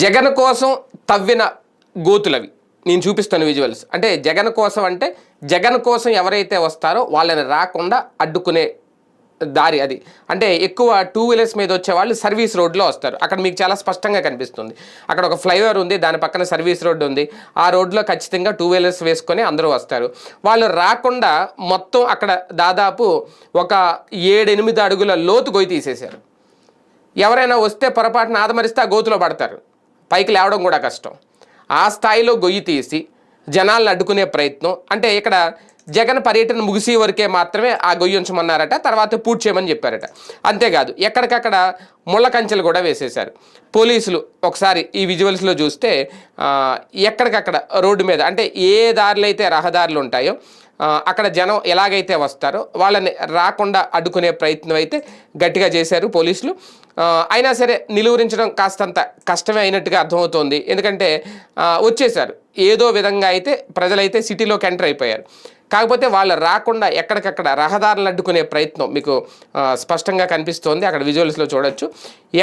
జగన్ కోసం తవ్విన గోతులవి. నేను చూపిస్తాను విజువల్స్ అంటే జగన్ కోసం అంటే జగన్ కోసం ఎవరైతే వస్తారో వాళ్ళని రాకుండా అడ్డుకునే దారి అది. అంటే ఎక్కువ టూ వీలర్స్ మీద వచ్చే వాళ్ళు సర్వీస్ రోడ్లో వస్తారు. అక్కడ మీకు చాలా స్పష్టంగా కనిపిస్తుంది. అక్కడ ఒక ఫ్లైఓవర్ ఉంది దాని పక్కన సర్వీస్ రోడ్డు ఉంది. ఆ రోడ్లో ఖచ్చితంగా టూ వీలర్స్ వేసుకొని అందరూ వస్తారు. వాళ్ళు రాకుండా మొత్తం అక్కడ దాదాపు ఒక ఏడెనిమిది అడుగుల లోతు గొయ్యి తీసేశారు. ఎవరైనా వస్తే పొరపాటున ఆదమరిస్తే ఆ గోతులో పడతారు. పైకి లేవడం కూడా కష్టం. ఆ స్థాయిలో గొయ్యి తీసి జనాలను అడ్డుకునే ప్రయత్నం అంటే ఇక్కడ జగన్ పర్యటన ముగిసే వరకే మాత్రమే ఆ గొయ్యి ఉంచమన్నారట తర్వాత పూర్తి చేయమని చెప్పారట. అంతేకాదు ఎక్కడికక్కడ ముళ్ళ కంచెలు కూడా వేసేశారు. పోలీసులు ఒకసారి ఈ విజువల్స్లో చూస్తే ఎక్కడికక్కడ రోడ్డు మీద అంటే ఏ దారులు అయితే రహదారులు ఉంటాయో అక్కడ జనం ఎలాగైతే వస్తారో వాళ్ళని రాకుండా అడ్డుకునే ప్రయత్నం అయితే గట్టిగా చేశారు పోలీసులు. అయినా సరే నిలువరించడం కాస్తంత కష్టమే అయినట్టుగా అర్థమవుతోంది. ఎందుకంటే వచ్చేసారు ఏదో విధంగా అయితే ప్రజలైతే సిటీలోకి ఎంటర్ అయిపోయారు. కాకపోతే వాళ్ళు రాకుండా ఎక్కడికక్కడ రహదారులు అడ్డుకునే ప్రయత్నం మీకు స్పష్టంగా కనిపిస్తోంది. అక్కడ విజువల్స్లో చూడొచ్చు.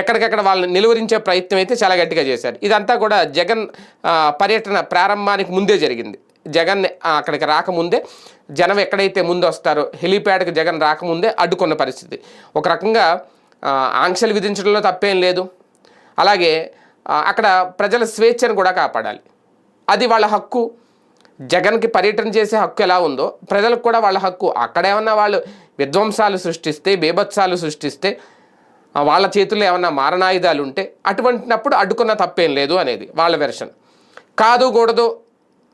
ఎక్కడికక్కడ వాళ్ళని నిలువరించే ప్రయత్నం అయితే చాలా గట్టిగా చేశారు. ఇదంతా కూడా జగన్ పర్యటన ప్రారంభానికి ముందే జరిగింది. జగన్ అక్కడికి రాకముందే జనం ఎక్కడైతే ముందు వస్తారో హెలీప్యాడ్కి జగన్ రాకముందే అడ్డుకున్న పరిస్థితి. ఒక రకంగా ఆంక్షలు విధించడంలో తప్పేం లేదు. అలాగే అక్కడ ప్రజల స్వేచ్ఛను కూడా కాపాడాలి. అది వాళ్ళ హక్కు. జగన్కి పర్యటన చేసే హక్కు ఎలా ఉందో ప్రజలకు కూడా వాళ్ళ హక్కు. అక్కడేమన్నా వాళ్ళు విధ్వంసాలు సృష్టిస్తే బీభత్సాలు సృష్టిస్తే వాళ్ళ చేతుల్లో ఏమన్నా మారణాయుధాలు ఉంటే అటువంటినప్పుడు అడ్డుకున్న తప్పేం లేదు అనేది వాళ్ళ వెర్షన్. కాదు కూడదు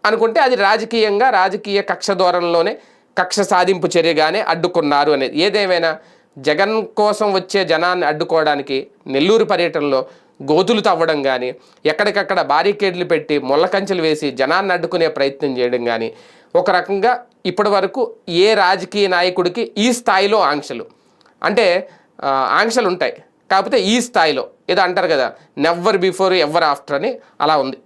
అనుకుంటే అది రాజకీయంగా రాజకీయ కక్ష దూరంలోనే కక్ష సాధింపు చర్యగానే అడ్డుకున్నారు అనేది. ఏదేమైనా జగన్ కోసం వచ్చే జనాన్ని అడ్డుకోవడానికి నెల్లూరు పర్యటనలో గోతులు తవ్వడం కానీ ఎక్కడికక్కడ బారికేడ్లు పెట్టి ముళ్ళకంచెలు వేసి జనాన్ని అడ్డుకునే ప్రయత్నం చేయడం కానీ ఒక రకంగా ఇప్పటి వరకు ఏ రాజకీయ నాయకుడికి ఈ స్థాయిలో ఆంక్షలు. అంటే ఆంక్షలు ఉంటాయి కాకపోతే ఈ స్థాయిలో ఏదో అంటారు కదా నెవ్వర్ బిఫోర్ ఎవర్ ఆఫ్టర్ అని అలా ఉంది.